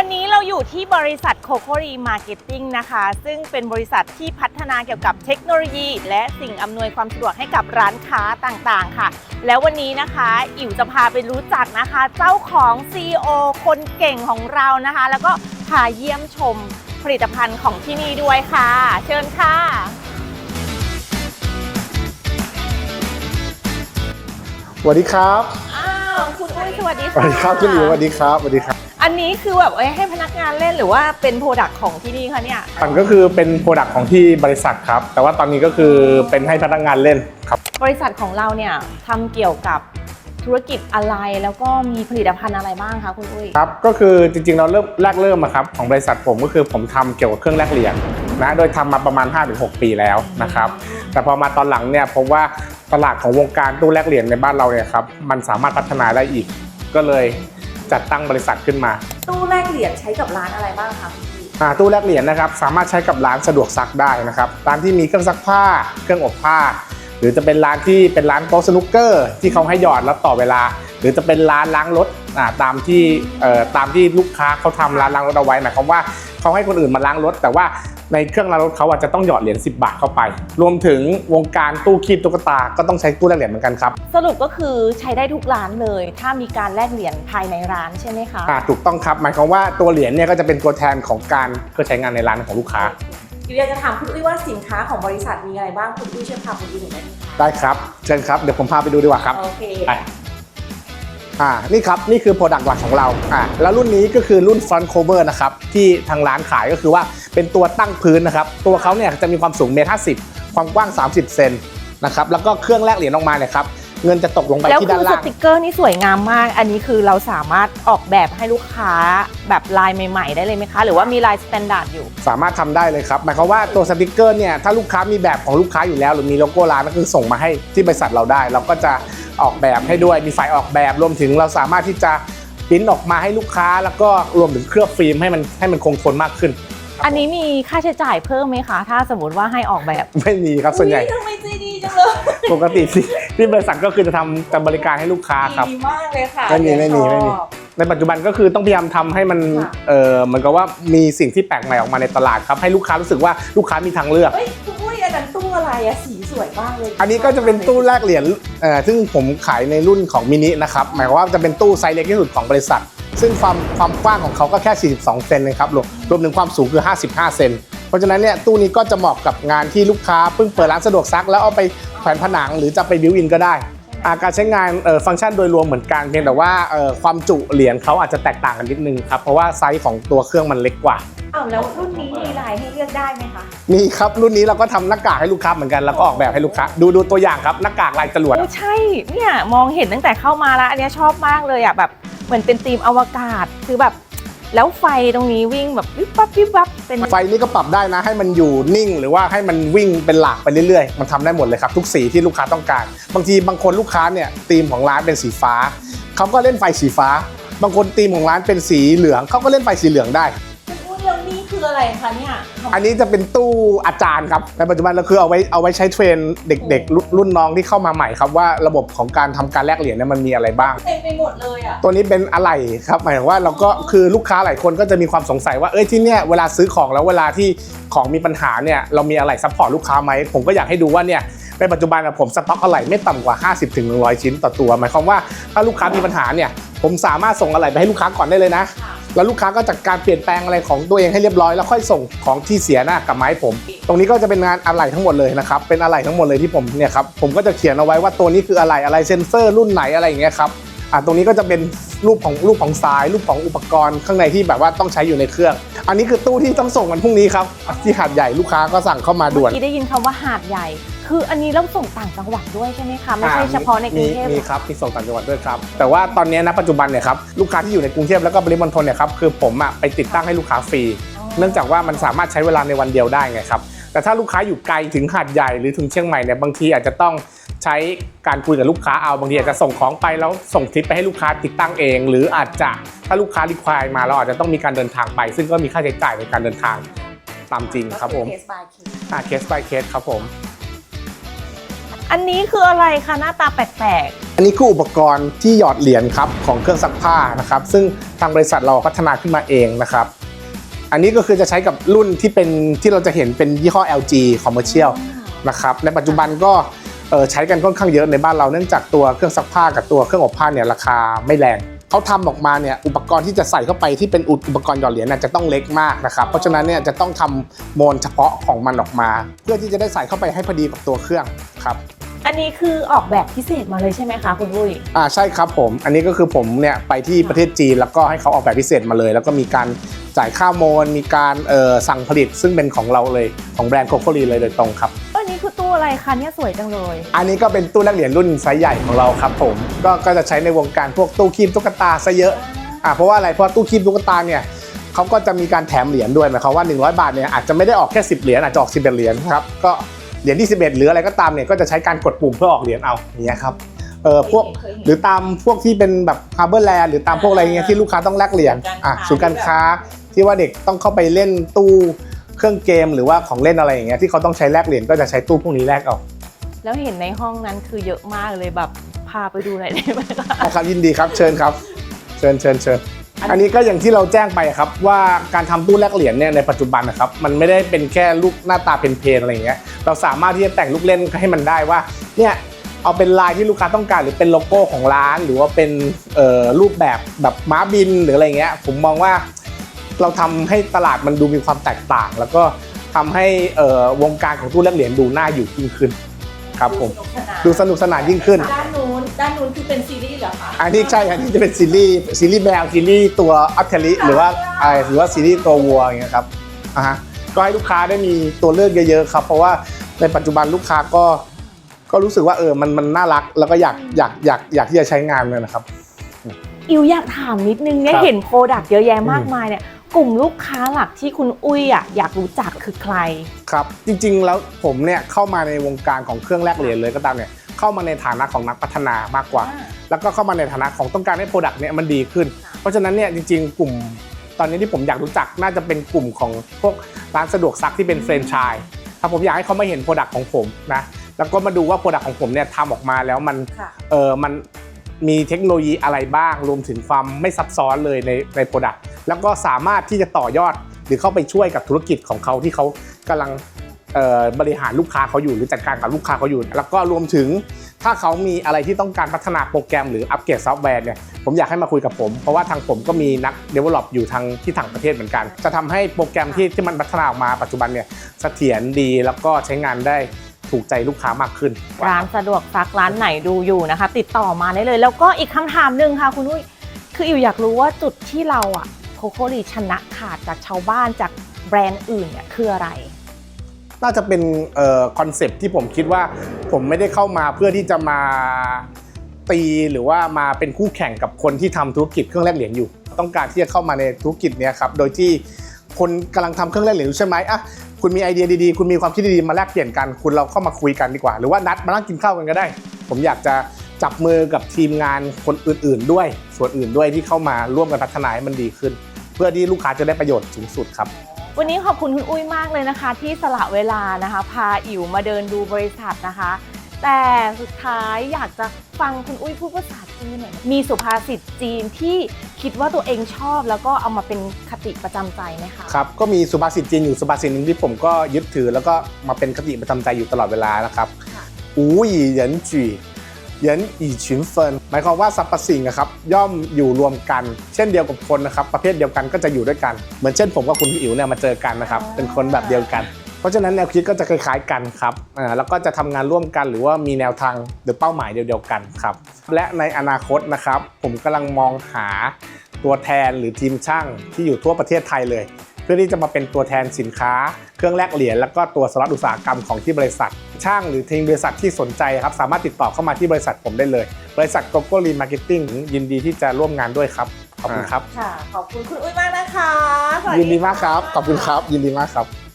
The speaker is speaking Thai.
วันนี้เราอยู่ที่บริษัทโคโครีมาร์เก็ตติ้งนะคะ ซึ่งเป็นบริษัทที่พัฒนาเกี่ยวกับเทคโนโลยี และสิ่งอำนวยความสะดวกให้กับร้านค้าต่างๆ ค่ะ แล้ววันนี้นะคะอิ๋วจะพาไปรู้จักนะคะ เจ้าของ CEO คนเก่งของเรานะคะ แล้วก็พาเยี่ยมชมผลิตภัณฑ์ของที่นี่ด้วยค่ะ เชิญค่ะ สวัสดีครับ อ้าว คุณอุ้ยสวัสดีสค่ะวัสดีครับคุณหลิวสวัสดีครับสวัสดีครับ อันนี้คือแบบเอ้ยให้พนักงานเล่นหรือว่าเป็นโปรดักต์ของที่นี่คะเนี่ยมันก็คือเป็นโปรดักต์ของที่บริษัทครับ แต่ว่าตอนนี้ก็คือเป็นให้พนักงานเล่นครับบริษัทของเราเนี่ยทำเกี่ยวกับธุรกิจอะไรแล้วก็มีผลิตภัณฑ์อะไรบ้างคะคุณอุ้ยครับก็คือจริงๆเราเริ่มแรกเริ่มอะครับของบริษัทผมก็คือผมทำเกี่ยวกับเครื่องแลกเหรียญนะโดยทำมาประมาณ 5-6 ปีแล้วนะครับแต่พอมาตอนหลังเนี่ยพบว่าตลาดของวงการตู้แลกเหรียญในบ้านเราเนี่ยครับมันสามารถพัฒนาได้อีกก็เลย จัดตั้งบริษัทขึ้นมา ตู้แลกเหรียญใช้กับร้านอะไรบ้างคะคุณอุ้ยอ่าตู้แลกเหรียญนะครับสามารถใช้กับร้านสะดวกซักได้นะครับร้านที่มีเครื่องซักผ้า เครื่องอบผ้า หรือจะเป็นร้านที่เป็นร้านโต๊ะสนุกเกอร์ ที่เขาให้หยอดแล้วต่อเวลา หรือจะเป็นร้านล้างรถอ่าตามที่เอ่อตามที่ลูกค้าเขาทำร้านล้างรถเอาไว้หมายความว่าเขาให้คนอื่นมาล้างรถ แต่ว่า ในเครื่องล้างรถเขาอาจจะต้องหยอดเหรียญ10 บาทเข้าไป รวมถึงวงการตู้คีบตุ๊กตาก็ต้องใช้ตู้แลกเหรียญเหมือนกันครับ สรุปก็คือใช้ได้ทุกร้านเลย ถ้ามีการแลกเหรียญภายในร้านใช่ไหมคะอ่าถูกต้องครับหมายความว่าตัวเหรียญเนี่ยก็จะเป็นตัวแทนของการเพื่อใช้งานในร้านของลูกค้าอยู่อยากจะถามคุณอุ้ยว่าสินค้าของบริษัทมีอะไรบ้างคุณอุ้ยช่วยพาคุณอุ้ยหน่อยได้ไหมคะได้ครับเชิญครับเดี๋ยวผมพาไปดูดีกว่าครับโอเคไป อ่านี่ครับ นี่คือโปรดักต์หลักของเราอ่าแล้วรุ่นนี้ก็คือรุ่น front cover นะครับ ที่ทางร้านขายก็คือว่าเป็นตัวตั้งพื้นนะครับ ตัวเขาเนี่ยจะมีความสูงเมตรห้าสิบความกว้าง 30 เซนนะครับแล้วก็เครื่องแลกเหรียญออกมาเนี่ยครับเงินจะตกลงไปแล้วที่คืด้าอนสล่างติกเกอร์นี่สวยงามมาก อันนี้คือเราสามารถออกแบบให้ลูกค้าแบบลายใหม่ ๆ ได้เลยไหมคะ หรือว่ามีลายสแตนดาร์ดอยู่ สามารถทำได้เลยครับหมายความว่าตัวสติกเกอร์เนี่ยถ้าลูกค้ามีแบบของลูกค้าอยู่แล้ว หรือมีโลโก้ร้านก็คือส่งมาให้ที่บริษัทเราได้ เราก็จะ ออกแบบให้ด้วยมีฝ่ายออกแบบ รวมถึงเราสามารถที่จะปริ้นออกมาให้ลูกค้า แล้วก็รวมถึงเคลือบฟิล์มให้มันให้มันคงทนมากขึ้น อันนี้มีค่าใช้จ่ายเพิ่มไหมคะ ถ้าสมมติว่าให้ออกแบบ ไม่มีครับส่วนใหญ่อุ๊ยทำไมใจดีจังเลยปกติที่ที่บริษัทก็คือจะทำจะบริการให้ลูกค้าครับ ดีมากเลยค่ะไม่มีไม่มีไม่มีชอบในปัจจุบันก็คือต้องพยายามทำให้มันค่ะเออเหมือนกับว่ามีสิ่งที่แปลกใหม่ออกมาในตลาดครับให้ลูกค้ารู้สึกว่าลูกค้ามีทางเลือก เฮ้ยคุณอุ้ยอันนั้นตู้อะไรอะสี สวยมากเลยอันนี้ก็จะเป็นตู้แลกเหรียญเอ่อซึ่งผมขายในรุ่นของมินินะครับ หมายความว่าจะเป็นตู้ไซส์เล็กที่สุดของบริษัท ซึ่งความความกว้างของเขาก็แค่ 42 เซนนะครับรวมรวมถึงความสูงคือ 55 เซนเพราะฉะนั้นเนี่ยตู้นี้ก็จะเหมาะกับงานที่ลูกค้าเพิ่งเปิดร้านสะดวกซัก แล้วเอาไปแขวนผนังหรือจะไปบิวอินก็ได้ การใช้งานเอ่อฟังก์ชันโดยรวมเหมือนกันเพียงแต่ว่าเอ่อความจุเหรียญเขาอาจจะแตกต่างกันนิดนึงครับเพราะว่าไซส์ของตัวเครื่องมันเล็กกว่าอ้าวแล้วรุ่นนี้มีลายให้เลือกได้ไหมคะมีครับรุ่นนี้เราก็ทำหน้ากากให้ลูกค้าเหมือนกันแล้วก็ออกแบบให้ลูกค้าดูดูตัวอย่างครับหน้ากากลายจรวดโอ้ใช่เนี่ยมองเห็นตั้งแต่เข้ามาแล้วอันเนี้ยชอบมากเลยอะแบบเหมือนเป็นธีมอวกาศคือแบบ แล้วไฟตรงนี้วิ่งแบบวิบวับวิบวับเป็นไฟนี่ก็ปรับได้นะ ให้มันอยู่นิ่ง หรือว่าให้มันวิ่งเป็นหลากไปเรื่อยๆ มันทำได้หมดเลยครับ ทุกสีที่ลูกค้าต้องการ บางทีบางคนลูกค้าเนี่ยธีมของร้านเป็นสีฟ้าเขาก็เล่นไฟสีฟ้า บางคนธีมของร้านเป็นสีเหลืองเขาก็เล่นไฟสีเหลืองได้ คืออะไรคะเนี่ยอันนี้จะเป็นตู้อาจารย์ครับในปัจจุบันเราคือเอาไว้เอาไว้ใช้เทรนเด็กๆ รุ่นรุ่นน้องที่เข้ามาใหม่ครับว่าระบบของการทำการแลกเหรียญเนี่ยมันมีอะไรบ้างเต็มไปหมดเลยอะตัวนี้เป็นอะไรครับหมายถึงว่าเราก็คือลูกค้าหลายคนก็จะมีความสงสัยว่าเอ้ยที่เนี่ยเวลาซื้อของแล้วเวลาที่ของมีปัญหาเนี่ยเรามีอะไรซัพพอร์ตลูกค้าไหมผมก็อยากให้ดูว่าเนี่ยในปัจจุบันอะผมสต็อกอะไหล่ไม่ต่ำกว่า 50ถึง100ชิ้นต่อตัว หมายความว่าถ้าลูกค้ามีปัญหาเนี่ยผมสามารถส่งอะไหล่ไปให้ลูกค้าก่อนได้เลยนะค่ะ แล้วลูกค้าก็จัดการเปลี่ยนแปลงอะไรของตัวเองให้เรียบร้อยแล้วค่อยส่งของที่เสียหน้ากลับมาให้ผม ตรงนี้ก็จะเป็นงานอะไหล่ทั้งหมดเลยนะครับเป็นอะไหล่ทั้งหมดเลยที่ผมเนี่ยครับผมก็จะเขียนเอาไว้ว่าตัวนี้คืออะไรอะไรเซนเซอร์รุ่นไหนอะไรอย่างเงี้ยครับอ่าตรงนี้ก็จะเป็นรูปของรูปของทรายรูปของอุปกรณ์ข้างในที่แบบว่าต้องใช้อยู่ในเครื่อง อันนี้คือตู้ที่ต้องส่งวันพรุ่งนี้ครับที่หาดใหญ่ลูกค้าก็สั่งเข้ามาด่วน เมื่อกี้ได้ยินคำว่าหาดใหญ่ คืออันนี้เราส่งต่างจังหวัดด้วยใช่ไหมคะไม่ใช่เฉพาะในกรุงเทพมีมีครับมีส่งต่างจังหวัดด้วยครับ แต่ว่าตอนนี้ณปัจจุบันเนี่ยครับลูกค้าที่อยู่ในกรุงเทพแล้วก็ปริมณฑลเนี่ยครับคือผมอะไปติดตั้งให้ลูกค้าฟรี เนื่องจากว่ามันสามารถใช้เวลาในวันเดียวได้ไงครับแต่ถ้าลูกค้าอยู่ไกลถึงหาดใหญ่หรือถึงเชียงใหม่เนี่ยบางทีอาจจะต้องใช้การคุยกับลูกค้าเอาบางทีอาจจะส่งของไปแล้วส่งคลิปไปให้ลูกค้าติดตั้งเอง หรืออาจจะถ้าลูกค้ารีควายมาเราอาจจะต้องมีการเดินทางไป ซึ่งก็มีค่าใช้จ่ายในการเดินทางตามจริงครับผมเคส by เคสอ่าเคส by เคสครับผม อันนี้คืออะไรคะหน้าตาแปลกอันนี้คืออุปกรณ์ที่หยอดเหรียญครับของเครื่องซักผ้านะครับ ซึ่งทางบริษัทเราพัฒนาขึ้นมาเองนะครับ อันนี้ก็คือจะใช้กับรุ่นที่เป็นที่เราจะเห็นเป็นยี่ห้อ LG Commercial นะครับ ในปัจจุบันก็เอ่อใช้กันค่อนข้างเยอะในบ้านเราเนื่องจากตัวเครื่องซักผ้ากับตัวเครื่องอบผ้าเนี่ยราคาไม่แรงเขาทำออกมาเนี่ยอุปกรณ์ที่จะใส่เข้าไปที่เป็นอุปกรณ์หยอดเหรียญน่ะจะต้องเล็กมากนะครับ เพราะฉะนั้นเนี่ยจะต้องทำโมนเฉพาะของมันออกมา เพื่อที่จะได้ใส่เข้าไปให้พอดีกับตัวเครื่องครับ อันนี้คือออกแบบพิเศษมาเลยใช่ไหมคะคุณอุ้ยอ่าใช่ครับผม อันนี้ก็คือผมเนี่ยไปที่ประเทศจีนแล้วก็ให้เขาออกแบบพิเศษมาเลย แล้วก็มีการจ่ายค่าโมน มีการเอ่อสั่งผลิต ซึ่งเป็นของเราเลยของแบรนด์โคโคลีเลยโดยตรงครับ อันนี้คือตู้อะไรคะเนี่ยสวยจังเลย อันนี้ก็เป็นตู้แลกเหรียญรุ่นไซส์ใหญ่ของเราครับผมก็ก็จะใช้ในวงการพวกตู้คีบตุ๊กตาซะเยอะอ่าเพราะว่าอะไรเพราะว่าตู้คีบตุ๊กตาเนี่ยเขาก็จะมีการแถมเหรียญด้วยหมายความว่า 100 บาทเนี่ยอาจจะไม่ได้ออกแค่ 10 เหรียญอาจจะออก11เหรียญครับก็ เหรียญที่11 หรืออะไรก็ตามเนี่ยก็จะใช้การกดปุ่มเพื่อออกเหรียญเอาอย่างเงี้ยครับเออพวกหรือตามพวกที่เป็นแบบฮาร์เบอร์แลนด์หรือตามพวกอะไรเงี้ยที่ลูกค้าต้องแลกเหรียญอะศูนย์การค้าที่ว่าเด็กต้องเข้าไปเล่นตู้เครื่องเกมหรือว่าของเล่นอะไรอย่างเงี้ยที่เขาต้องใช้แลกเหรียญก็จะใช้ตู้พวกนี้แลกเอาแล้วเห็นในห้องนั้นคือเยอะมากเลยแบบพาไปดูหน่อยได้ไหมคะนะครับยินดีครับเชิญครับ เชิญเชิญเชิญ อันนี้ก็อย่างที่เราแจ้งไปครับว่าการทำตู้แลกเหรียญเนี่ยในปัจจุบันนะครับมันไม่ได้เป็นแค่ลูกหน้าตาเพลนๆอะไรอย่างเงี้ยเราสามารถที่จะแต่งลูกเล่นให้มันได้ว่าเนี่ยเอาเป็นลายที่ลูกค้าต้องการหรือเป็นโลโก้ของร้าน หรือว่าเป็นเอ่อรูปแบบแบบม้าบินหรืออะไรเงี้ยผมมองว่าเราทำให้ตลาดมันดูมีความแตกต่าง แล้วก็ทำให้เอ่อวงการของตู้แลกเหรียญดูน่าอยู่ยิ่งขึ้นครับผมดูสนุกสนานยิ่งขึ้น ด้านนู้นด้านนู้นคือเป็นซีรีส์เหรอคะอันนี้ใช่ อันนี้จะเป็นซีรีส์ซีรีส์แมวซีรีส์ตัวอัพเทลิหรือว่าอะไรหรือว่าซีรีส์ตัววัวอย่างเงี้ยครับอ่าฮะก็ให้ลูกค้าได้มีตัวเลือกเยอะๆครับ เพราะว่าในปัจจุบันลูกค้าก็ก็รู้สึกว่าเออมันมันน่ารักแล้วก็อยากอยากอยากอยากที่จะใช้งานเลยนะครับ อิวอยากถามนิดนึงเนี่ยครับ เห็นโปรดักต์เยอะแยะมากอืมมายเนี่ยกลุ่มลูกค้าหลักที่คุณอุ้ยอะอยากรู้จักคือใคร ครับจริงๆแล้วผมเนี่ยเข้ามาในวงการของเครื่องแลกเหรียญเลยก็ตามเนี่ย เข้ามาในฐานะของนักพัฒนามากกว่า แล้วก็เข้ามาในฐานะของต้องการให้โปรดักต์เนี่ยมันดีขึ้น เพราะฉะนั้นเนี่ยจริง ๆ กลุ่มตอนนี้ที่ผมอยากรู้จักน่าจะเป็นกลุ่มของพวกร้านสะดวกซักที่เป็นแฟรนไชส์ถ้าผมอยากให้เขามาเห็นโปรดักต์ของผมนะแล้วก็มาดูว่าโปรดักต์ของผมเนี่ยทำออกมาแล้วมันค่ะเออมันมีเทคโนโลยีอะไรบ้าง รวมถึงความไม่ซับซ้อนเลยในในโปรดักต์แล้วก็สามารถที่จะต่อยอดหรือเข้าไปช่วยกับธุรกิจของเขาที่เขากำลังเอ่อ บริหารลูกค้าเขาอยู่หรือจัดการกับลูกค้าเขาอยู่ แล้วก็รวมถึงถ้าเขามีอะไรที่ต้องการพัฒนาโปรแกรมหรืออัปเกรดซอฟต์แวร์เนี่ยผมอยากให้มาคุยกับผม เพราะว่าทางผมก็มีนัก Develop อยู่ทางที่ต่างประเทศเหมือนกัน จะทำให้โปรแกรมที่ที่มันพัฒนาออกมาปัจจุบันเนี่ยเสถียรดีแล้วก็ใช้งานได้ถูกใจลูกค้ามากขึ้น ร้านสะดวกซักร้านไหนดูอยู่นะคะ ติดต่อมาได้เลย แล้วก็อีกคำถามหนึ่งค่ะคุณอุ้ยคืออิวอยากรู้ว่าจุดที่เราอะโคโครีชนะขาดจากชาวบ้านจากแบรนด์อื่นเนี่ยคืออะไร น่าจะเป็นคอนเซปที่ผมคิดว่าผมไม่ได้เข้ามาเพื่อที่จะมาตีหรือว่ามาเป็นคู่แข่งกับคนที่ทำธุรกิจเครื่องแลกเหรียญอยู่ ต้องการที่จะเข้ามาในธุรกิจเนี้ยครับโดยที่คนกำลังทำเครื่องแลกเหรียญอยู่ใช่ไหมอะคุณมีไอเดียดีๆ คุณมีความคิดดีๆมาแลกเปลี่ยนกัน คุณเราเข้ามาคุยกันดีกว่า หรือว่านัดมานั่งกินข้าวกันก็ได้ ผมอยากจะจับมือกับทีมงานคนอื่น ๆ ด้วย ส่วนอื่นด้วยที่เข้ามาร่วมกันพัฒนาให้มันดีขึ้น เพื่อที่ลูกค้าจะได้ประโยชน์สูงสุดครับ วันนี้ขอบคุณคุณอุ้ยมากเลยนะคะ ที่สละเวลานะคะ พาอิ๋วมาเดินดูบริษัทนะคะ แต่สุดท้ายอยากจะฟังคุณอุ้ยพูดภาษาจีนหน่อยมีสุภาษิตจีนที่คิดว่าตัวเองชอบแล้วก็เอามาเป็นคติประจำใจไหมคะครับก็มีสุภาษิตจีนอยู่สุภาษิตหนึ่งที่ผมก็ยึดถือ แล้วก็มาเป็นคติประจำใจอยู่ตลอดเวลานะครับค่ะอูหยีเหยินจี เหยินอีฉินเฟินหมายความว่าสรรพสิ่งนะครับย่อมอยู่รวมกัน เช่นเดียวกับคนนะครับ ประเภทเดียวกันก็จะอยู่ด้วยกัน เหมือนเช่นผมกับคุณอิ๋วเนี่ยมาเจอกันนะครับ เป็นคนแบบเดียวกัน เพราะฉะนั้นแนวคิดก็จะคล้ายๆกันครับอ่าแล้วก็จะทำงานร่วมกันหรือว่ามีแนวทางหรือเป้าหมายเดียวๆกันครับ และในอนาคตนะครับ ผมกำลังมองหาตัวแทนหรือทีมช่างที่อยู่ทั่วประเทศไทยเลย พื่อที่จะมาเป็นตัวแทนสินค้า เครื่องแลกเหรียญแล้วก็ตัวสล็อตอุตสาหกรรมของที่บริษัท ช่างหรือทีมบริษัทที่สนใจครับสามารถติดต่อเข้ามาที่บริษัทผมได้เลย บริษัทโกโก้ลีมาร์เก็ตติ้งยินดีที่จะร่วมงานด้วยครับขอบคุณครับ ค่ะ ขอบคุณคุณอุ้ยมากนะคะยินดีมากครับ ขอบคุณครับ ยินดีมากครับ